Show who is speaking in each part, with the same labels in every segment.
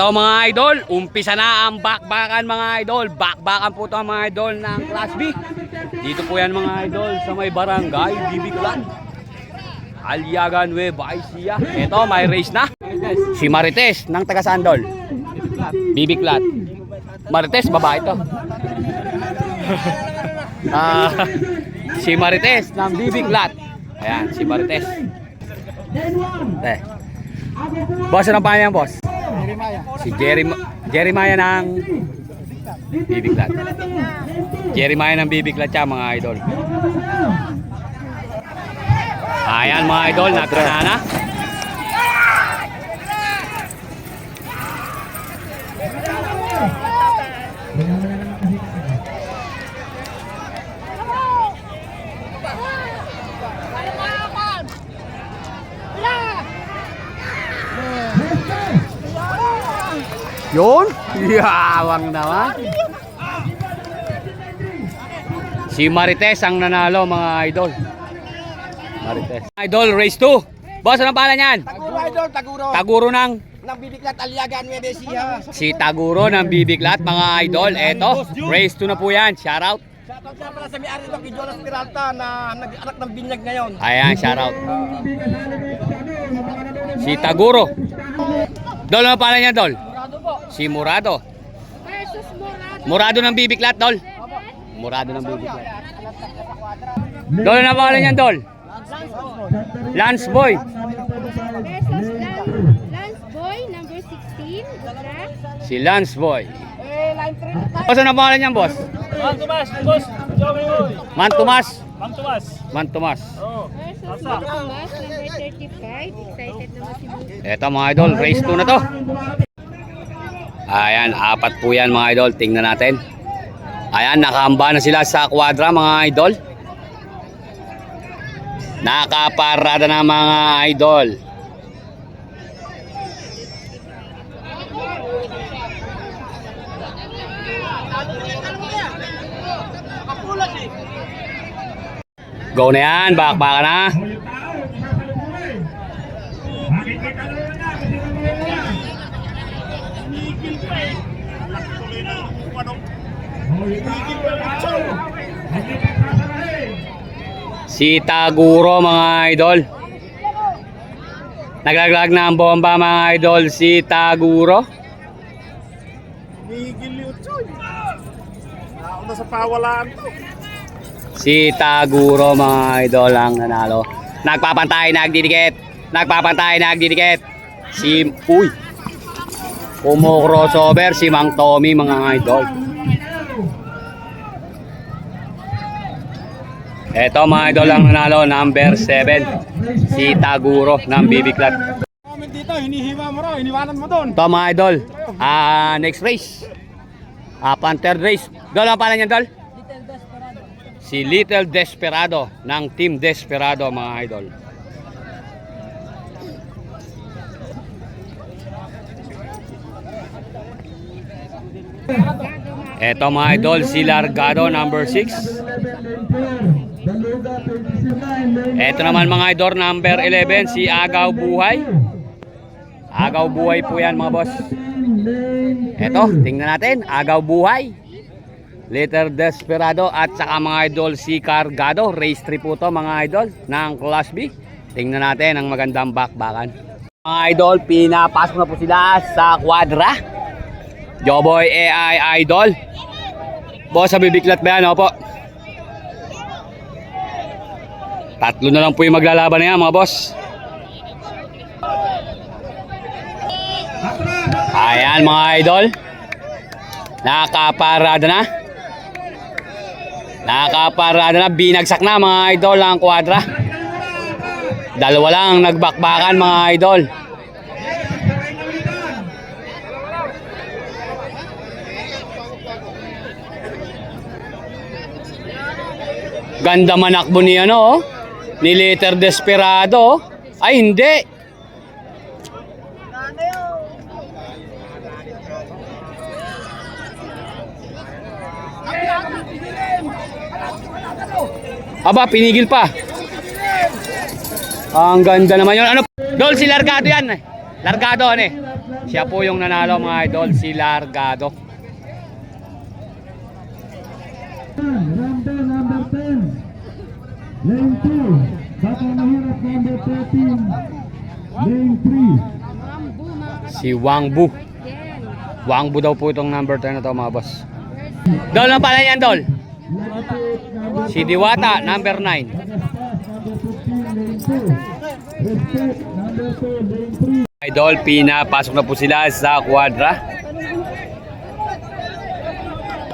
Speaker 1: Eto mga idol, umpisa na ang bakbakan mga idol. Bakbakan po to mga idol ng Class B. Dito po yan mga idol sa may barangay, Bibiglan. Aliaga Nueva Ecija. Eto, may race na. Si Marites ng taga Sandol. Bibiglat. Marites, babae to. Ah, si Marites ng Bibiglat. Ayan, si Marites. Eh. Boss, ano pa yan, boss? Si Jerry Jeremiah ng Bibiglat. Jeremiah ng Bibiglat siya mga idol. Ayan mga idol, natrana na. Yun? Yawang naman. Si Marites ang nanalo mga idol. Marites. Idol, race 2. Boss, anong pangalan yan?
Speaker 2: Taguro idol, Taguro.
Speaker 1: Taguro ng
Speaker 2: Nang bibiglat Aliaga Nueva Ecija.
Speaker 1: si Taguro ng Bibiglat mga idol. Eto, race 2 na po yan. Shout out.
Speaker 2: Shoutout nga pala sa may-ari nito kay Jonas Peralta na nag-anak ng binyag ngayon.
Speaker 1: Ayan, shout out. Si Taguro. Dol, ano pangalan niya, Dol?
Speaker 2: Murado.
Speaker 1: Si Murado.
Speaker 3: versus Morado.
Speaker 1: Murado ng Bibiglat, Dol. Murado ng Bibiglat. Dol, ano pangalan niyan, Dol? Lance Boy.
Speaker 3: versus Lan Lance Boy, number 16. Udra.
Speaker 1: Si Lance Boy.
Speaker 2: Eh, line 3 na tayo.
Speaker 1: Boss, ano pangalan niyan, boss?
Speaker 4: Mang Tomas, boss.
Speaker 1: Man Tomas.
Speaker 4: Mang Tomas.
Speaker 1: Man Tomas.
Speaker 4: Oh.
Speaker 3: Versus Matumas, number 35. Excited naman si Boy.
Speaker 1: Eto mga idol, race 2 na to. Ayan, apat po yan mga idol. Tingnan natin. Ayan, nakahamba na sila sa kwadra mga idol. Nakaparada na mga idol. Go na yan, bakbaka na. Si Taguro mga idol. Naglaglag na ang bomba mga idol si Taguro.
Speaker 4: Sa pawalaan to.
Speaker 1: Si Taguro mga idol ang nanalo. Nagpapantay, nagdidikit. Nagpapantay, nagdidikit. Si Uy. Kumo crossover si Mang Tommy mga idol. Eto mga idol ang nanalo, number 7. Si Taguro ng Bibiklat.
Speaker 4: Comment dito, hinihiwa mo raw, iniwanan mo doon.
Speaker 1: Ito mga idol, ah next race. Ah, Panther race. Dol, ang pala niya, Dol? Si Little Desperado ng Team Desperado mga idol. Eto mga idol, si Largado number 6. Eto naman mga idol, number 11, si Agaw Buhay. Agaw Buhay po yan mga boss. Eto, tingnan natin, Agaw Buhay. Later Desperado at saka mga idol si Cargado. Race 3 po to mga idol ng Class B. Tingnan natin ang magandang bakbakan. Mga idol, pinapasok na po sila sa quadra. Joboy AI Idol. Boss, bibiklat ba yan? Opo. Tatlo na lang po yung maglalaban na yan mga boss. Ayan mga idol. Nakaparada na. Nakaparada na. Binagsak na mga idol ang kwadra. Dalawa lang nagbakbakan mga idol. Ganda manakbo ni ano oh. Ni Liter Desperado. Ay hindi. Aba, pinigil pa. Ang ganda naman yun. Ano? Dol, si Largado yan. Largado, ano eh. Siya po yung nanalo mga idol, si Largado.
Speaker 5: Number number 10. Lane 2. Baka mahirap number 13. Lane 3.
Speaker 3: Mambu, mga kapatid.
Speaker 1: Si Wang Bu.
Speaker 3: Yan.
Speaker 1: Wang Bu daw po itong number 10 na to mga boss. Dol, ano pala yan, Dol? Si Diwata, number 9.
Speaker 5: Bagastas number 15. Lane 2. Respect number 2. Lane 3.
Speaker 1: Idol, pinapasok na po sila sa quadra.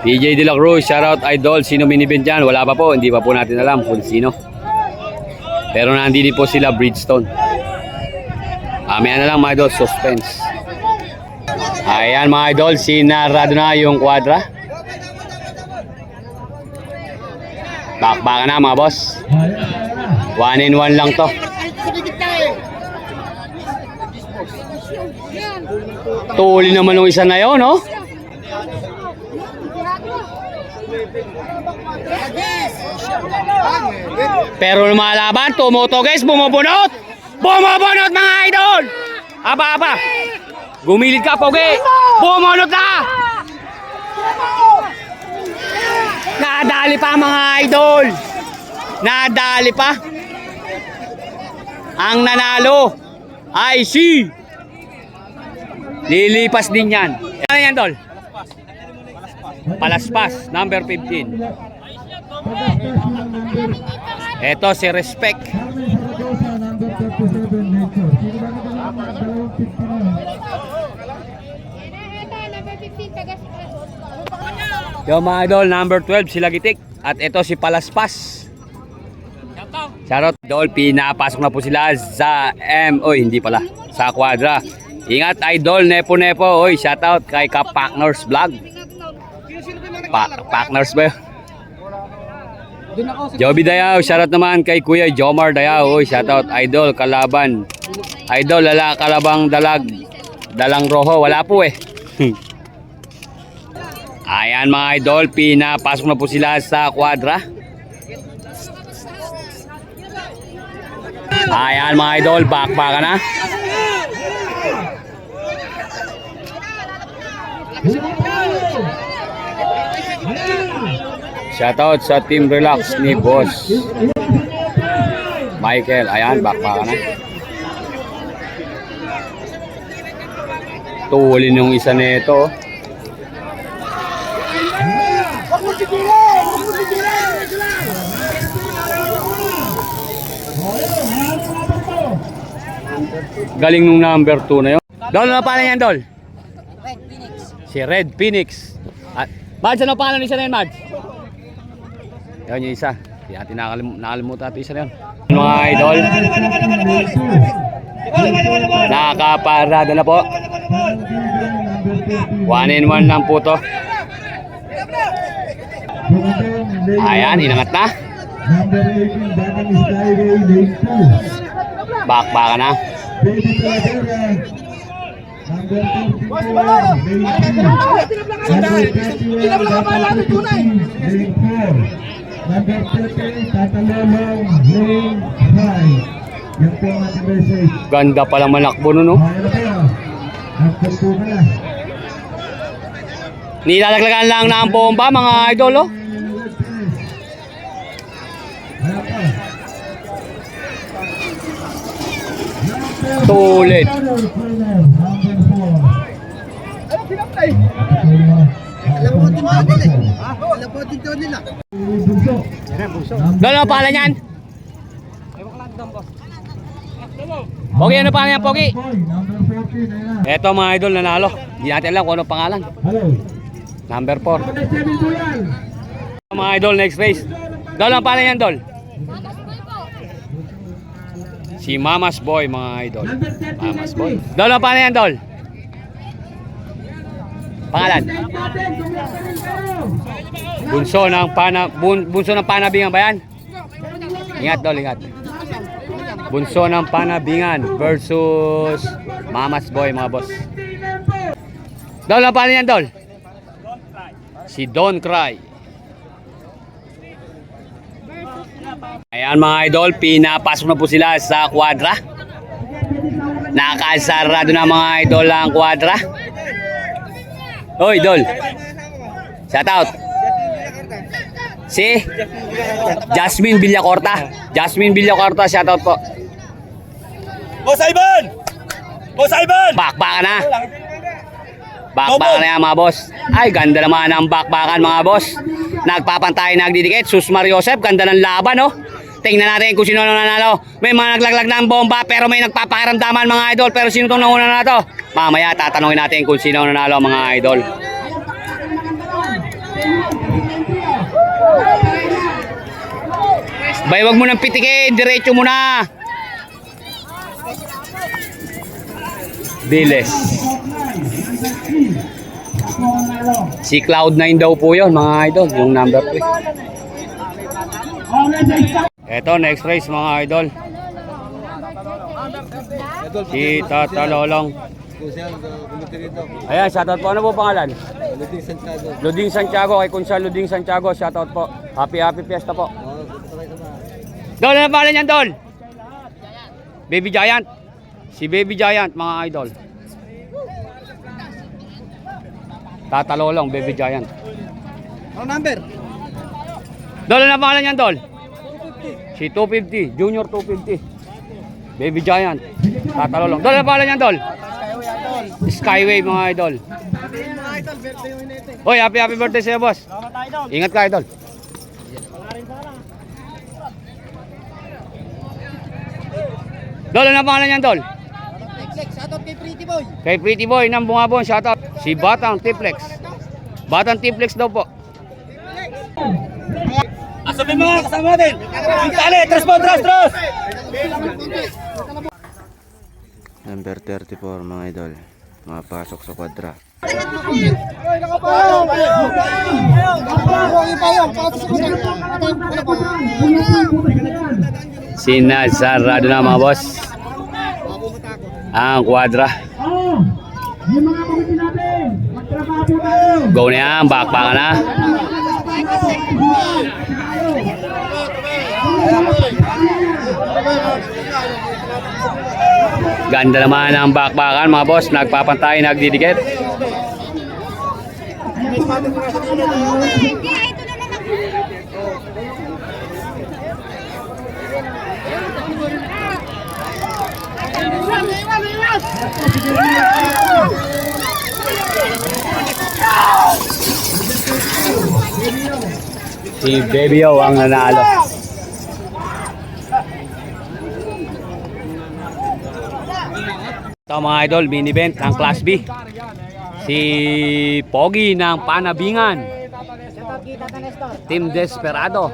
Speaker 1: PJ De La Cruz, shoutout Idol. Sino minibin dyan? Wala pa po. Hindi pa po natin alam kung sino. Pero nandito po sila, Bridgestone. Mamaya na lang mga idol, suspense. Ayan mga idol, sinarado na yung quadra. Bakbakan na mga boss. One in one lang to. Tuli naman ng isa na yun, no? Pero lumalaban, tumutuges, bumubunot! Bumubunot mga idol! Aba, aba! Gumilid ka, Pogi! Bumunot na! Nadali pa mga idol! Nadali pa! Ang nanalo ay si Lilipas din yan. Ano yan, Dol? Palaspas, number 15.
Speaker 5: Number
Speaker 3: 15, Pagaspas.
Speaker 1: Yung mga idol, number 12, sila Gitik. At ito si Palaspas. Charot, idol, pinapasok na po sila sa M. Oy, hindi pala. Sa Quadra. Ingat, idol, Nepo Nepo. Oy, shoutout kay Kapakners Vlog. Pa Pakners ba yun? Joby Dayaw, shoutout naman kay Kuya Jomar Dayaw. Oy, shoutout, idol, kalaban. Idol, lala, kalabang dalag. Dalang roho, wala po eh. Ayan mga idol, pinapasok na po sila sa quadra. Ayan mga idol, bakbaka na. Shoutout sa Team Relax ni Boss Michael. Ayan, bakbaka na. Tuwalin yung isa nito. Galing nung number 2 na yun. Dol, ano pangalan yan, Dol? Red Phoenix. Si Red Phoenix. At, Mads, ano pangalan ng isa na yun, Mads? Yan yung isa. Hindi natin nakalim nakalimutan natin isa na yun. Mga idol, nakaparada na po. One in one lang po to. Ayan, inangat na.
Speaker 5: Number 18, Batang Skyway, lane 2.
Speaker 1: Bakbaka na.
Speaker 5: Number 54, lane 2. Number 31, Batang Pupusin, lane 4. Number 30, Tatalolong, lane 5. Yan po ang ating message.
Speaker 1: Ganda palang manakbo nun, no?
Speaker 5: Kaya na.
Speaker 1: Nilalaglagan lang na ang bomba, mga idol, oh.
Speaker 5: Ayan pa.
Speaker 1: Tulit. Dol, ano pangalan yan? Pogi, ano pangalan yan, Pogi?
Speaker 5: Number 14, ayan na.
Speaker 1: Eto mga idol, nanalo. Hindi natin alam kung ano pangalan. Number 4.
Speaker 5: Number 7 po yan.
Speaker 1: Mga idol, next race. Dol, ano pangalan yan, Dol? Si Mamas Boy, mga idol.
Speaker 5: Number 13,
Speaker 1: Mamas Boy. Dol, ano pangalan yan, Dol? Pangalan? Bunso ng pana bun, bunso ng panabingan ba yan? Ingat dol, ingat. Bunso ng panabingan versus Mamas Boy mga boss. Dol, ano pangalan yan, Dol? Si Don Cry. Ayan mga idol, pinapasok na po sila sa quadra. Nakasarado na mga idol ang kwadra. Hoy, idol. Shout out. Si Jasmine Villacorta. Jasmine Villacorta, shout out po.
Speaker 2: Boss Ivan! Boss Ivan!
Speaker 1: Bakbakan na. Bakbakan na yan mga boss. Ay, ganda naman ang bakbakan mga boss. Nagpapantay, nagdidikit. Sus Mariosep, ganda ng laban, no? Tingnan natin kung sino na nanalo. May mga naglaglag ng bomba pero may nagpapakiramdaman mga idol. Pero sino itong nauna na to? Mamaya tatanungin natin kung sino nanalo mga idol. Bay, wag mo nang pitikin. Diretso mo na. Diles. Si Cloud9 daw po yun, mga idol. Yung number 3. Eto, next race mga idol. Si Tata. Ayan, shoutout po. Ano po pangalan? Luding Santiago. Luding Santiago. Kay Kunsal Luding Santiago. Shoutout po. Happy, happy fiesta po. Dol, ano pangalan niyan, Dol? Baby Giant. Si Baby Giant, mga idol. Tata Lolong, Baby Giant.
Speaker 2: Ano number?
Speaker 1: Dol, ano pangalan niyan, Dol? Si 250, Junior 250. Baby Giant. Tata Lolong. Dol, ano pangalan niyan, Dol? Skyway, mga idol. Hoy, happy happy birthday sa'yo, boss. Ingat ka, idol. Dol, ano pangalan niyan, Dol?
Speaker 2: Shoutout kay Pretty Boy.
Speaker 1: Kay Pretty Boy ng Bungabon, shoutout. Si Batang Tiplex. Batang Tiplex daw po.
Speaker 2: Asapin mo kasama natin. Itali, tras mo, tras, tras!
Speaker 6: Number 34 mga idol. Mapasok sa kwadra.
Speaker 1: Sinasarado na mga boss. Ang kwadra. Go na yan, backpack na. Ganda naman ang backpackan mga boss. Nagpapantay, nagdidikit. Si Baby O ang nanalo. Ito mga idol, mini event ng Class B. Si Pogi ng Panabingan. Team Desperado.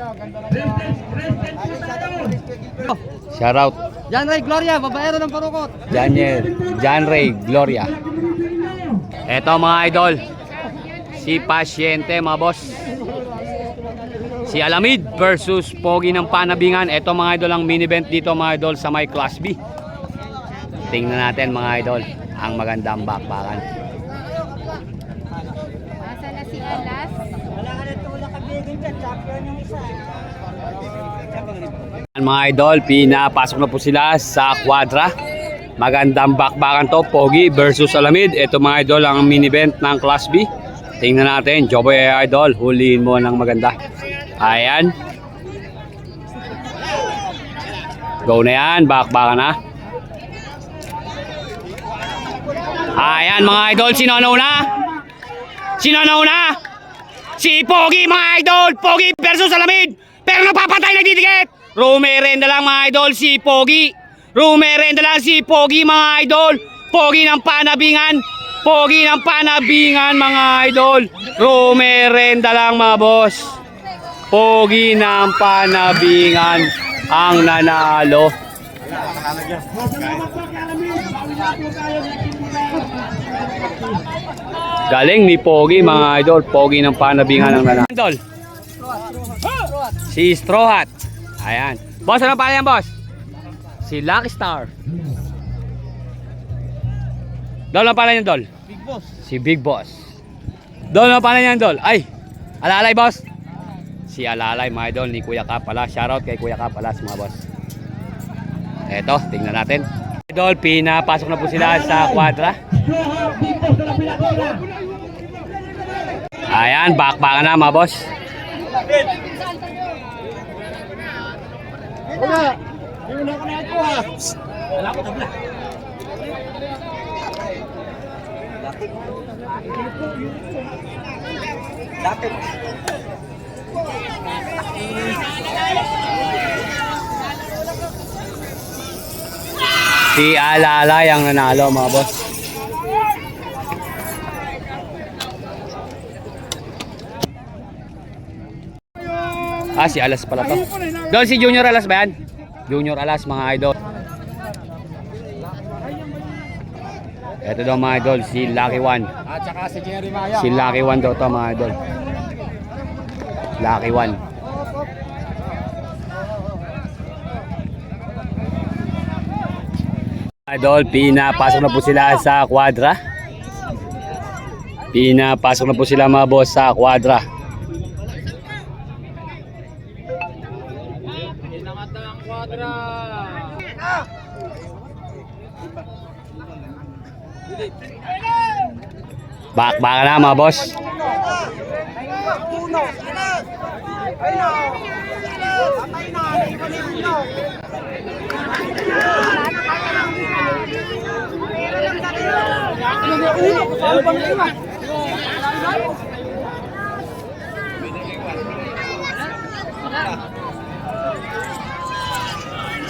Speaker 1: Shoutout.
Speaker 2: Yan Ray Gloria, babaero ng parukot.
Speaker 1: Daniel, John Ray, Gloria. Eto mga idol, si Pasyente mga boss. Si Alamid versus Pogi ng Panabingan. Eto mga idol ang mini event dito mga idol sa my class B. Tingnan natin mga idol ang magandang bakbakan.
Speaker 3: Asa na si Alas?
Speaker 1: Mga idol, pinapasok na po sila sa quadra. Magandang bakbakan to, Pogi versus Alamid. Ito mga idol ang mini event ng Class B. Tingnan natin, Joboy Idol, huliin mo ng maganda. Ayan. Go na yan, bakbakan na. Ayan mga idol, sino na? Sino na? Si Pogi mga idol! Pogi versus Alamid! Pero napapatay nagdidikit! Rumerenda lang mga idol si Pogi! Rumerenda lang si Pogi mga idol! Pogi ng panabingan! Pogi ng panabingan mga idol! Rumerenda lang mga boss! Pogi ng panabingan ang nanalo. Galing ni Pogi mga idol. Pogi ng panabingan ng nanalo. Idol. Si Straw Hat. Ayan. Boss, ano pa yan, boss? Si Lucky Star. Dol, ano pala yan, Dol?
Speaker 2: Big Boss.
Speaker 1: Si Big Boss. Dol, ano pala yan, Dol? Ay, alalay, boss. Si alalay, mga idol, ni Kuya Ka pala. Shoutout kay Kuya Ka pala, mga boss. Eto, tingnan natin. Idol, pinapasok na po sila sa kwadra. Ayan, bakbakan na mga boss. Si Alalay ang nanalo mga boss. Ah, si Alas pala to. Doon si Junior Alas ba yan? Junior Alas mga idol. Ito daw mga idol, si Lucky One.
Speaker 2: At saka si Jerry Maya.
Speaker 1: Si Lucky One daw to mga idol. Lucky One. Idol, pinapasok na po sila sa kwadra. Pinapasok na po sila mga boss sa kwadra. Bakbakan na mga boss.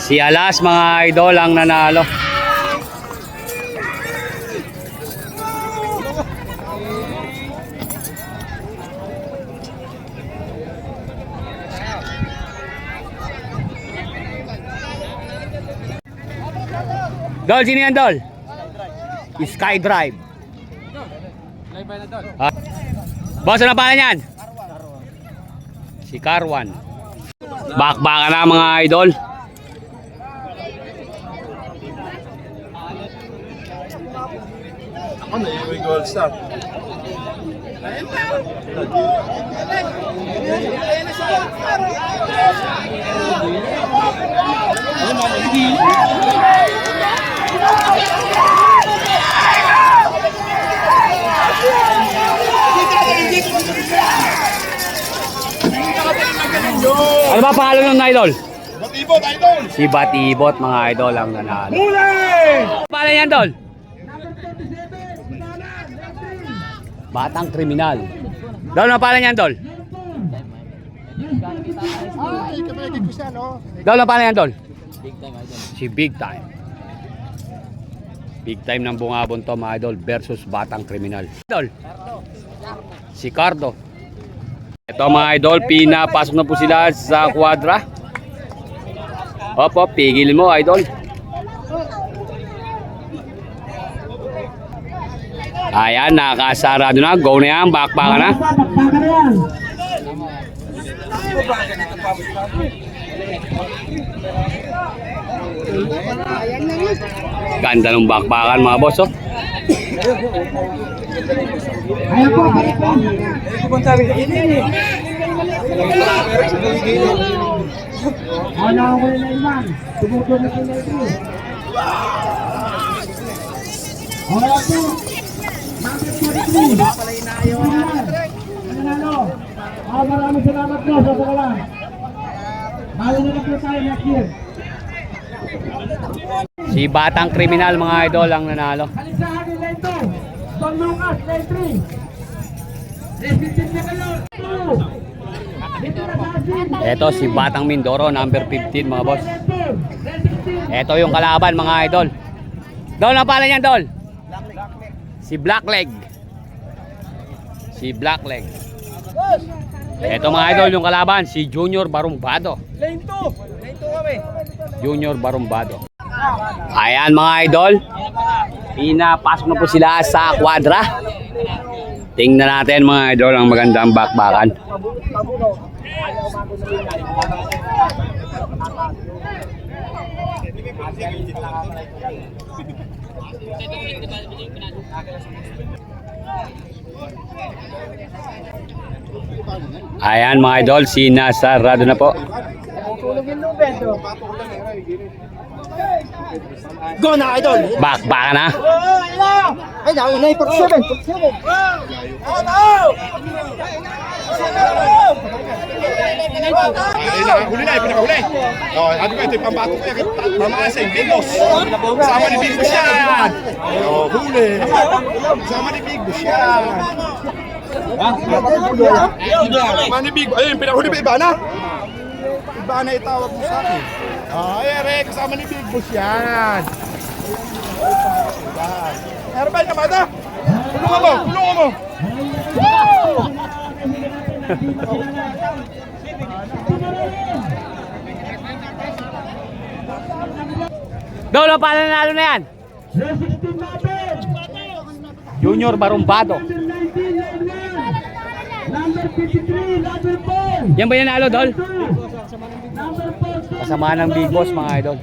Speaker 1: Si Alas mga idol ang nanalo. Dol, sino yan, Dol? Skydrive. Ah. Boss, ano pangalan yan? Si Carwan. Bakbakan na mga idol.
Speaker 4: Ano yung gold star?
Speaker 1: Ano ba pangalan ng idol?
Speaker 4: Batibot, idol!
Speaker 1: Si Batibot mga idol ang nanalo.
Speaker 4: Huli!
Speaker 1: Pangalan yan, Dol? Batang kriminal. Dol, ano pangalan yan, Dol?
Speaker 2: Ay, kapagin ko siya, no?
Speaker 1: Dol, ano pangalan yan, Dol? Si Big Time. Big Time ng bungabon to, mga idol, versus Batang Kriminal. Idol. Si Cardo. Ito mga idol, pinapasok na po sila sa kwadra. Opo, pigil mo, idol. Ayan, nakasarado na. Go na yan, bakbaka na. Ganda ng bakbakan mga boss, oh.
Speaker 5: Ayan po, balik po. Wala ko na iman. Tumutuloy na sila ito. Wala po. Number 43. Nanalo. Ah, maraming salamat po sa pagkalan. Bali na lang po tayo next year.
Speaker 1: Si Batang Kriminal mga idol ang nanalo.
Speaker 5: Alisahan nila ito. Don Lucas, line 3. Resistant na kayo.
Speaker 1: Ito si Batang Mindoro, number 15 mga boss. Ito yung kalaban mga idol. Dol, ano pala niyan, Dol? Si Blackleg. Si Blackleg. Ito mga idol yung kalaban, si Junior Barumbado.
Speaker 2: Lane 2. Lane 2 kami.
Speaker 1: Junior Barumbado. Ayan mga idol. Pinapasok na po sila sa kwadra. Tingnan natin mga idol ang magandang bakbakan. Ayan mga idol, si Nasarado na po.
Speaker 2: Go na, idol!
Speaker 1: Back, baka na.
Speaker 2: Ay, nauna yung 47, 47.
Speaker 4: Ay, nakahuli na, pinakahuli. Oh, ano ba ito yung pambato ko yan? Pamaasin, Bigos. Sama ni Bigos yan. Oh, huli. Sama ni Bigos yan. Sama ni Bigos. Ayun, pinakahuli ba Ibana? Ibana itawag mo sa akin. Oh, ay, Ere, kasama ni Bigos yan. Herbal ka ba ito? Tulungan mo, tulungan mo.
Speaker 1: Dolo, paano nanalo na yan? Junior Barumbado.
Speaker 5: Number 19, Number 53, number 4.
Speaker 1: Yan ba yung nanalo, Dol?
Speaker 5: Number 4,
Speaker 1: Kasama ng Big Boss, mga idol.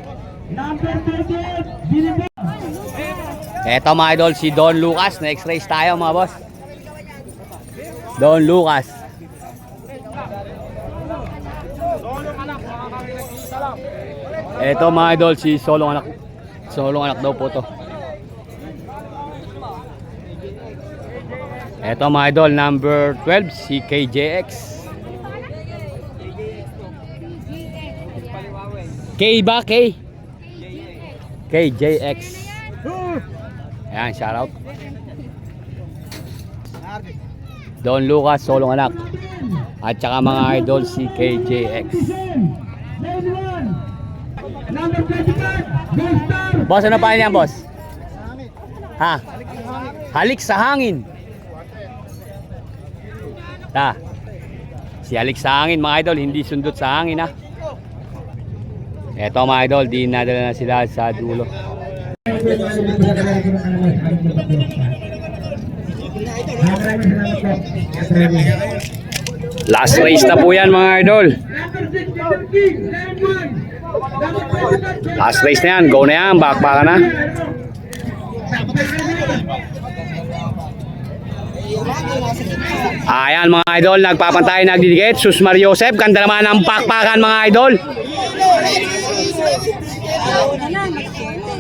Speaker 5: Number 38, Binibig.
Speaker 1: Eto mga idol, si Don Lucas. Next race tayo mga boss. Don Lucas. Eto mga idol, si Solong anak. Solong anak daw po to. Eto mga idol, number 12, si KJX. K ba? K? KJX. Ayan, shoutout. Don Lucas, solong anak. At saka mga idol si KJX.
Speaker 5: Lane 1. Number 25, Gold Star.
Speaker 1: Boss, ano pa niyan, boss? Ha? Halik sa hangin. Ta. Si halik sa hangin, mga idol, hindi sundot sa hangin, ha? Eto, mga idol, di nadala na sila sa dulo. Last race na po yan, mga idol.
Speaker 5: Number 60, King, Lane 1. Number 25,
Speaker 1: Last race na yan. Go na yan. Backpack na. Ayan mga idol. Nagpapantay nagdidikit. Sus Mario Joseph. Ganda naman ang pakpakan mga idol.
Speaker 5: Pa, number 17.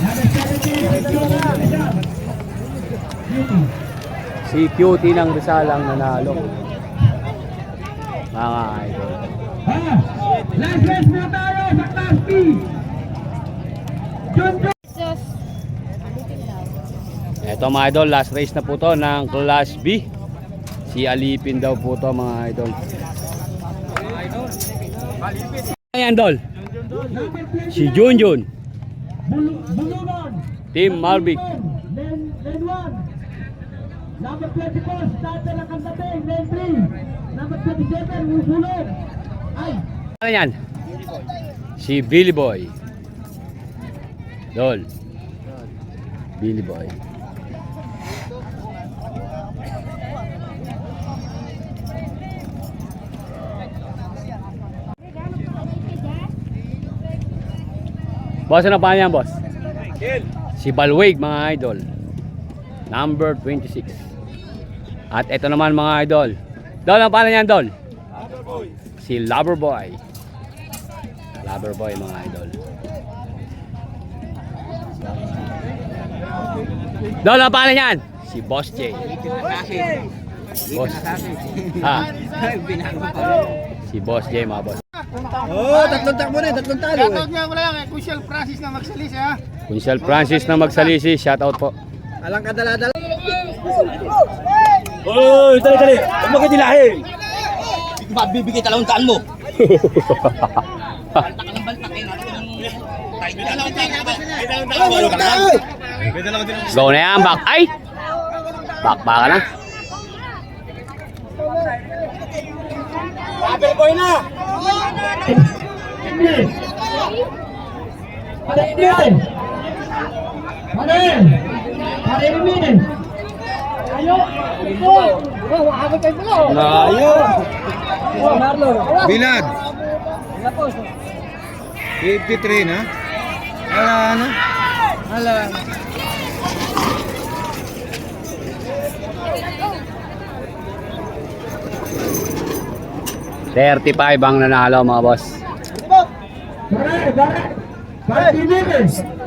Speaker 5: Number 17,
Speaker 1: Si Cutie ng Rizal ang nanalo. Mga idol.
Speaker 5: Ha? Last race na tayo sa Class B.
Speaker 1: Eto mga idol. Last race na po to ng Class B. Si Alipin daw po to mga idol. Ayan idol. Si Junjun. Team Malvik.
Speaker 5: Lane, lane 1. Number 24, starter ng Kandating, lane 3. Number 27, Usulong.
Speaker 1: Ano yan? Si Billy Boy. Dol. Billy Boy. Boss, ano pa yan, boss? Si Balwig, mga idol. Number 26. At ito naman, mga idol. Dol, ano pa yan, Dol? Si Loverboy. Loverboy mga idol. Dol, ang pangalan yan? Si Boss J. Boss. Ha? Si Boss J mga boss.
Speaker 2: Oh, tatlong takbo na, tatlong talo. Shoutout nga wala yan, Crucial Francis na magsalis ha.
Speaker 1: Kunsyal Francis na magsalisi, shoutout po.
Speaker 2: Alang kadala-dala.
Speaker 7: Oy, dali dali. Huwag mo kitilahin.
Speaker 2: Bibigay talong taan mo.
Speaker 1: Go na yan, back. Ay! Back baka na.
Speaker 2: Rubber boy na.
Speaker 5: English. Para English. Para Para English.
Speaker 2: Layo. Bilad. 53 na? Wala na. Wala.
Speaker 1: 35 ang nanalo mga boss.
Speaker 5: Pare, pare. Pare.